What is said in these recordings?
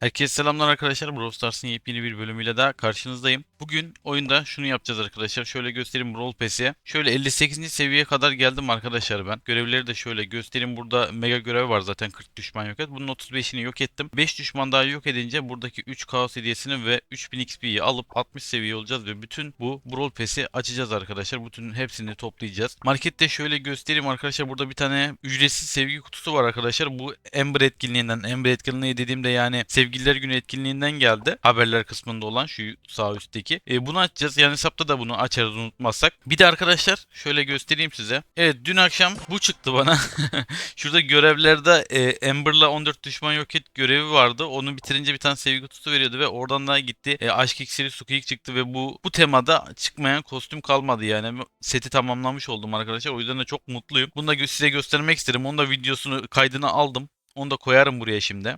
Herkese selamlar arkadaşlar. Brawl Stars'ın yepyeni bir bölümüyle daha karşınızdayım. Bugün oyunda şunu yapacağız arkadaşlar. Şöyle göstereyim Brawl Pass'i. Şöyle 58. seviyeye kadar geldim arkadaşlar ben. Görevleri de şöyle göstereyim. Burada mega görev var zaten 40 düşman yok et. Bunun 35'ini yok ettim. 5 düşman daha yok edince buradaki 3 kaos hediyesini ve 3000 XP'yi alıp 60 seviye olacağız ve bütün bu Brawl Pass'i açacağız arkadaşlar. Bütün hepsini toplayacağız. Markette şöyle göstereyim arkadaşlar. Burada bir tane ücretsiz sevgi kutusu var arkadaşlar. Bu Ember etkinliğinden. Ember etkinliği dediğimde yani Sevgililer Günü etkinliğinden geldi. Haberler kısmında olan şu sağ üstteki. E, bunu açacağız. Yani hesapta da bunu açarız unutmazsak. Bir de arkadaşlar şöyle göstereyim size. Evet dün akşam bu çıktı bana. Şurada görevlerde e, Amber'la 14 düşman yok et görevi vardı. Onu bitirince bir tane sevgi kutusu veriyordu ve oradan da gitti. E, aşk iksiri Sukiyik çıktı ve bu bu temada çıkmayan kostüm kalmadı yani. Seti tamamlamış oldum arkadaşlar. O yüzden de çok mutluyum. Bunu da size göstermek isterim. Onu da videosunu kaydını aldım. Onu da koyarım buraya şimdi.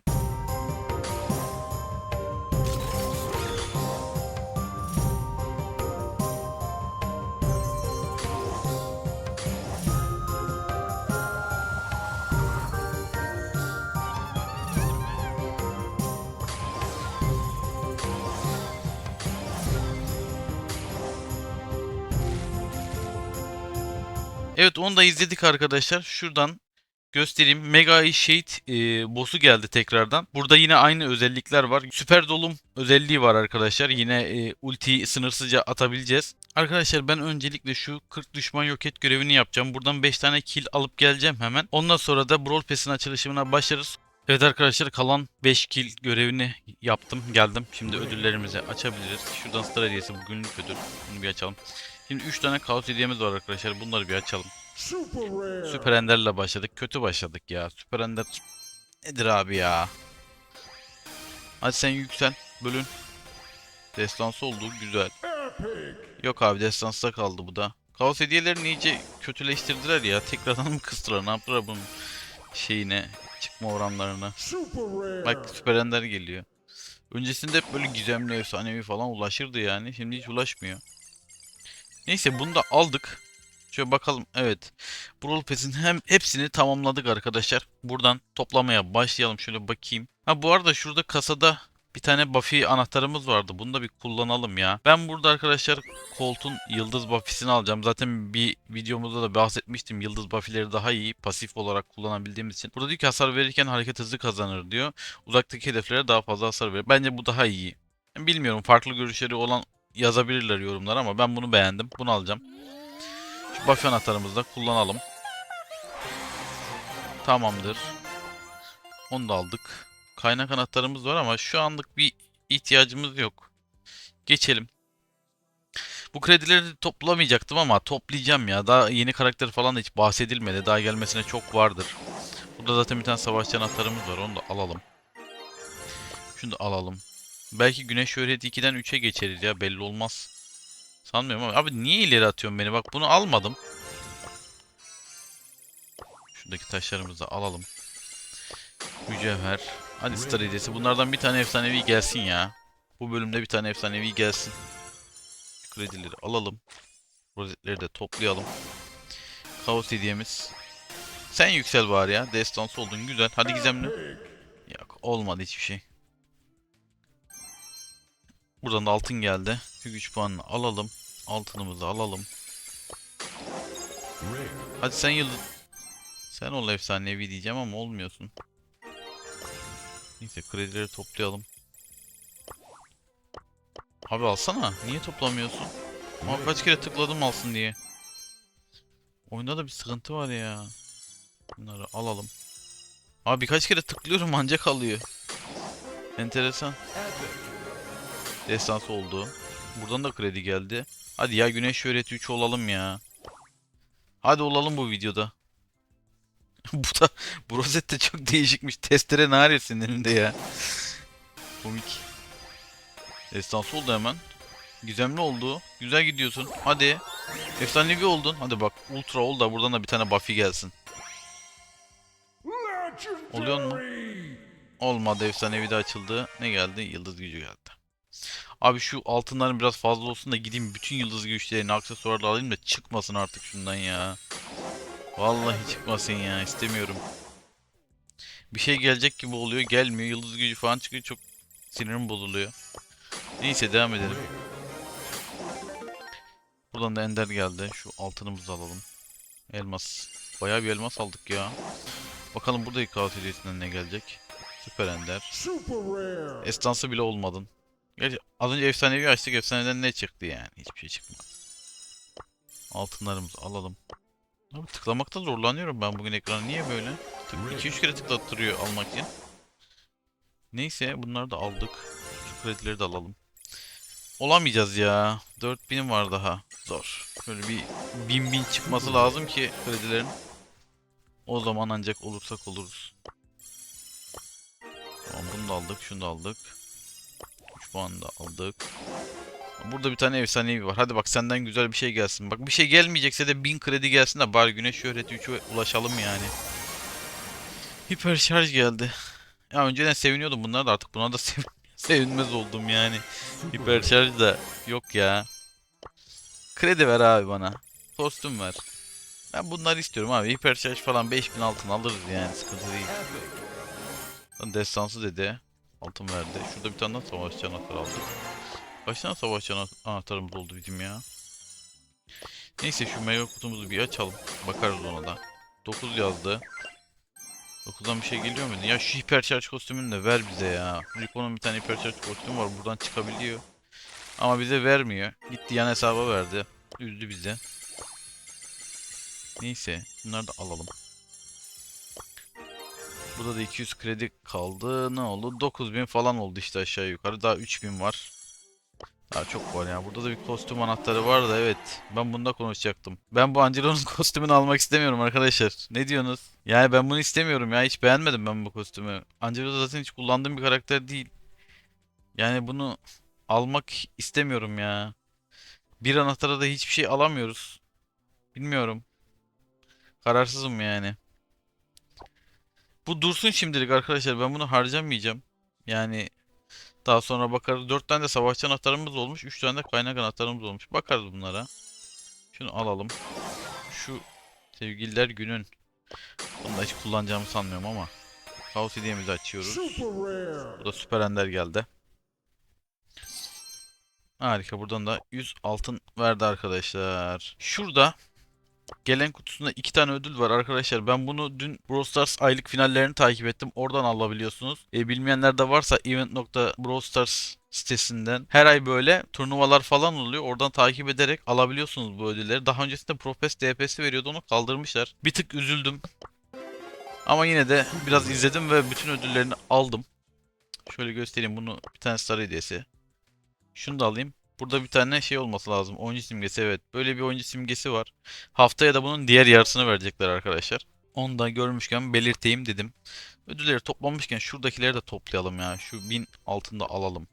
Evet onu da izledik arkadaşlar. Şuradan göstereyim. Mega Shade e, boss'u geldi tekrardan. Burada yine aynı özellikler var. Süper dolum özelliği var arkadaşlar. Yine e, ultiyi sınırsızca atabileceğiz. Arkadaşlar ben öncelikle şu 40 düşman yok et görevini yapacağım. Buradan 5 tane kill alıp geleceğim hemen. Ondan sonra da Brawl Pass'in açılışına başlarız. Evet arkadaşlar kalan 5 kill görevini yaptım geldim. Şimdi ödüllerimizi açabiliriz. Şuradan star hediyesi bugünlük ödül. Bunu bir açalım. Şimdi 3 tane kaos hediyemiz var arkadaşlar. Bunları bir açalım. Super. Süper Ender'le başladık. Kötü başladık ya. Süper Ender nedir abi ya? Hadi sen yüksel. Bölün. Destansı oldu. Güzel. Yok abi destansta kaldı bu da. Kaos hediyelerini iyice kötüleştirdiler ya. Tekrardan mı kıstılar? Ne yaptılar bunun şeyine? Çıkma oranlarına. Super. Bak Süper Ender geliyor. Öncesinde hep böyle gizemli, efsanevi falan ulaşırdı yani. Şimdi hiç ulaşmıyor. Neyse bunu da aldık. Şöyle bakalım. Evet. Brawl Pass'in hem hepsini tamamladık arkadaşlar. Buradan toplamaya başlayalım. Şöyle bakayım. Ha bu arada şurada kasada bir tane Buffy anahtarımız vardı. Bunu da bir kullanalım ya. Ben burada arkadaşlar Colt'un Yıldız Buffy'sini alacağım. Zaten bir videomuzda da bahsetmiştim. Yıldız Buffy'leri daha iyi pasif olarak kullanabildiğimiz için. Burada diyor ki hasar verirken hareket hızı kazanır diyor. Uzaktaki hedeflere daha fazla hasar verir. Bence bu daha iyi. Bilmiyorum farklı görüşleri olan yazabilirler yorumlara ama ben bunu beğendim. Bunu alacağım. Şu Buffy anahtarımızı da kullanalım. Tamamdır. Onu da aldık. Kaynak anahtarımız var ama şu anlık bir ihtiyacımız yok. Geçelim. Bu kredileri toplamayacaktım ama toplayacağım ya. Daha yeni karakter falan da hiç bahsedilmedi. Daha gelmesine çok vardır. Burada zaten bir tane savaşçı anahtarımız var. Onu da alalım. Şunu da alalım. Belki güneş şöhreti 2'den 3'e geçeriz ya. Belli olmaz. Sanmıyorum ama. Abi niye ileri atıyorsun beni? Bak bunu almadım. Şuradaki taşlarımızı da alalım. Mücevher. Hadi star hediyesi. Bunlardan bir tane efsanevi gelsin ya. Bu bölümde bir tane efsanevi gelsin. Şu kredileri alalım. Rozetleri de toplayalım. Kaos hediyemiz. Sen yüksel bari ya. Destansı oldun güzel. Hadi gizemli. Yok olmadı hiçbir şey. Buradan da altın geldi. Şu güç puanını alalım. Altınımızı alalım. Hadi sen yıldız. Sen ol efsanevi diyeceğim ama olmuyorsun. Neyse kredileri toplayalım. Abi alsana. Niye toplamıyorsun? Ama kaç kere tıkladım alsın diye. Oyunda da bir sıkıntı var ya. Bunları alalım. Abi birkaç kere tıklıyorum ancak alıyor. Enteresan. Destansı oldu. Buradan da kredi geldi. Hadi ya güneş şöhreti 3 olalım ya. Hadi olalım bu videoda. bu da bu rozet de çok değişikmiş. Testere naresin elinde ya. Komik. Destansı oldu hemen. Gizemli oldu. Güzel gidiyorsun. Hadi. Efsanevi oldun. Hadi bak ultra ol da buradan da bir tane Buffy gelsin. Oluyor mu? Olmadı efsanevi de açıldı. Ne geldi? Yıldız gücü geldi. Abi şu altınların biraz fazla olsun da gideyim bütün yıldız güçlerini aksesuarla alayım da çıkmasın artık şundan ya. Vallahi çıkmasın ya istemiyorum. Bir şey gelecek gibi oluyor gelmiyor yıldız gücü falan çıkıyor çok Sinirim bozuluyor. Neyse devam edelim. Buradan da ender geldi. Şu altınımızı alalım. Elmas. Bayağı bir elmas aldık ya. Bakalım burada kaos hediyesinden ne gelecek. Süper ender. Estansı bile olmadın. Gerçi az önce efsanevi açtık. Efsaneden ne çıktı yani? Hiçbir şey çıkmadı. Altınlarımızı alalım. Abi tıklamakta zorlanıyorum ben bugün ekranı. Niye böyle? 2-3 kere tıklattırıyor almak için. Neyse bunları da aldık. Şu kredileri de alalım. Olamayacağız ya. 4000 var daha. Zor. Böyle bir 1000 bin çıkması lazım ki kredilerin. O zaman ancak olursak oluruz. Tamam bunu da aldık. Şunu da aldık. 3 puan da aldık. Burada bir tane efsanevi var. Hadi bak senden güzel bir şey gelsin. Bak bir şey gelmeyecekse de 1000 kredi gelsin de bari güneş şöhreti 3'e ulaşalım yani. Hiper şarj geldi. Ya önceden seviniyordum bunlar da artık buna da sev sevinmez oldum yani. Hiper şarj da yok ya. Kredi ver abi bana. Kostüm ver. Ben bunları istiyorum abi. Hiper şarj falan 5000 altın alırız yani sıkıntı değil. Destansı dedi. Altın verdi. Şurada bir tane daha savaşçı anahtarı aldık. Kaç tane savaşçı ana- anahtarımız oldu bizim ya? Neyse şu mega kutumuzu bir açalım. Bakarız ona da. 9 yazdı. 9'dan bir şey geliyor mu? Ya şu hipercharge kostümünü de ver bize ya. Rico'nun bir tane hipercharge kostümü var. Buradan çıkabiliyor. Ama bize vermiyor. Gitti yan hesaba verdi. Üzdü bizi. Neyse. Bunları da alalım. Burada da 200 kredi kaldı. Ne oldu? 9000 falan oldu işte aşağı yukarı. Daha 3000 var. Daha çok var ya. Burada da bir kostüm anahtarı var da evet. Ben bunda konuşacaktım. Ben bu Angelo'nun kostümünü almak istemiyorum arkadaşlar. Ne diyorsunuz? Yani ben bunu istemiyorum ya. Hiç beğenmedim ben bu kostümü. Angelo zaten hiç kullandığım bir karakter değil. Yani bunu almak istemiyorum ya. Bir anahtara da hiçbir şey alamıyoruz. Bilmiyorum. Kararsızım yani. Bu dursun şimdilik arkadaşlar. Ben bunu harcamayacağım. Yani daha sonra bakarız. 4 tane de savaşçı anahtarımız olmuş. 3 tane de kaynak anahtarımız olmuş. Bakarız bunlara. Şunu alalım. Şu sevgililer günün. Bunu da hiç kullanacağımı sanmıyorum ama. Kaos hediyemizi açıyoruz. Rare. Burada süper ender geldi. Harika. Buradan da 100 altın verdi arkadaşlar. Şurada gelen kutusunda iki tane ödül var arkadaşlar. Ben bunu dün Brawl Stars aylık finallerini takip ettim. Oradan alabiliyorsunuz. E, bilmeyenler de varsa event.brawlstars sitesinden her ay böyle turnuvalar falan oluyor. Oradan takip ederek alabiliyorsunuz bu ödülleri. Daha öncesinde Profes DPS'i veriyordu onu kaldırmışlar. Bir tık üzüldüm. Ama yine de biraz izledim ve bütün ödüllerini aldım. Şöyle göstereyim bunu bir tane star hediyesi. Şunu da alayım. Burada bir tane şey olması lazım. Oyuncu simgesi evet. Böyle bir oyuncu simgesi var. Haftaya da bunun diğer yarısını verecekler arkadaşlar. Onu da görmüşken belirteyim dedim. Ödülleri toplamışken şuradakileri de toplayalım ya. Şu 1000 altında alalım.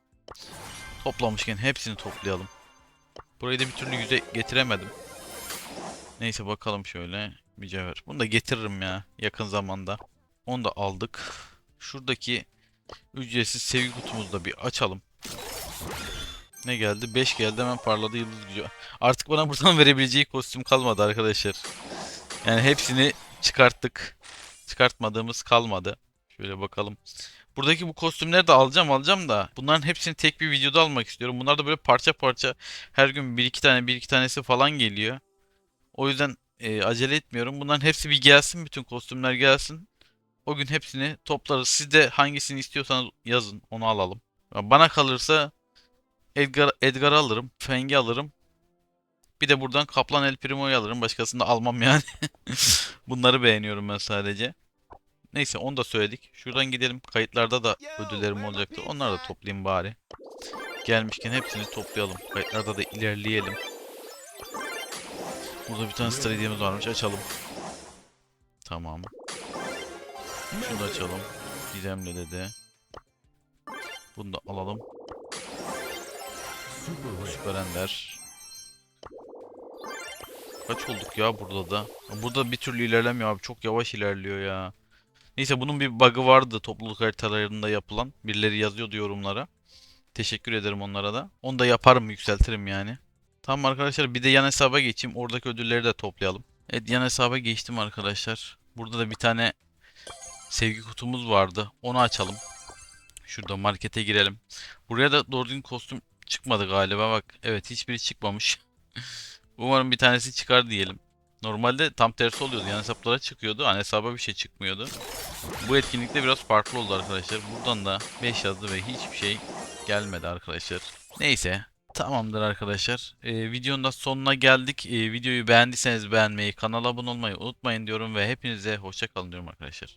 Toplamışken hepsini toplayalım. Burayı da bir türlü yüze getiremedim. Neyse bakalım şöyle. Mücevher. Bunu da getiririm ya yakın zamanda. Onu da aldık. Şuradaki ücretsiz sevgi kutumuzu da bir açalım. Ne geldi? 5 geldi hemen parladı yıldız gücü. Artık bana buradan verebileceği kostüm kalmadı arkadaşlar. Yani hepsini çıkarttık. Çıkartmadığımız kalmadı. Şöyle bakalım. Buradaki bu kostümleri de alacağım alacağım da bunların hepsini tek bir videoda almak istiyorum. Bunlar da böyle parça parça her gün bir iki tane bir iki tanesi falan geliyor. O yüzden e, acele etmiyorum. Bunların hepsi bir gelsin. Bütün kostümler gelsin. O gün hepsini toplarız. Siz de hangisini istiyorsanız yazın. Onu alalım. Bana kalırsa Edgar Edgar alırım. Feng'i alırım. Bir de buradan Kaplan El Primo'yu alırım. Başkasını da almam yani. Bunları beğeniyorum ben sadece. Neyse onu da söyledik. Şuradan gidelim. Kayıtlarda da ödüllerim olacaktı. Onları da toplayayım bari. Gelmişken hepsini toplayalım. Kayıtlarda da ilerleyelim. Burada bir tane star hediyemiz varmış. Açalım. Tamam. Şunu da açalım. Gizemli dedi. Bunu da alalım. Süper Ender. Kaç olduk ya burada da? Burada bir türlü ilerlemiyor abi. Çok yavaş ilerliyor ya. Neyse bunun bir bug'ı vardı topluluk haritalarında yapılan. Birileri yazıyordu yorumlara. Teşekkür ederim onlara da. Onu da yaparım, yükseltirim yani. Tamam arkadaşlar bir de yan hesaba geçeyim. Oradaki ödülleri de toplayalım. Evet yan hesaba geçtim arkadaşlar. Burada da bir tane sevgi kutumuz vardı. Onu açalım. Şurada markete girelim. Buraya da doğru kostüm çıkmadı galiba bak. Evet hiçbiri çıkmamış. Umarım bir tanesi çıkar diyelim. Normalde tam tersi oluyordu. Yan hesaplara çıkıyordu. Ana hesaba bir şey çıkmıyordu. Bu etkinlikte biraz farklı oldu arkadaşlar. Buradan da 5 yazdı ve hiçbir şey gelmedi arkadaşlar. Neyse. Tamamdır arkadaşlar. Ee, videonun da sonuna geldik. Ee, videoyu beğendiyseniz beğenmeyi, kanala abone olmayı unutmayın diyorum ve hepinize hoşça kalın diyorum arkadaşlar.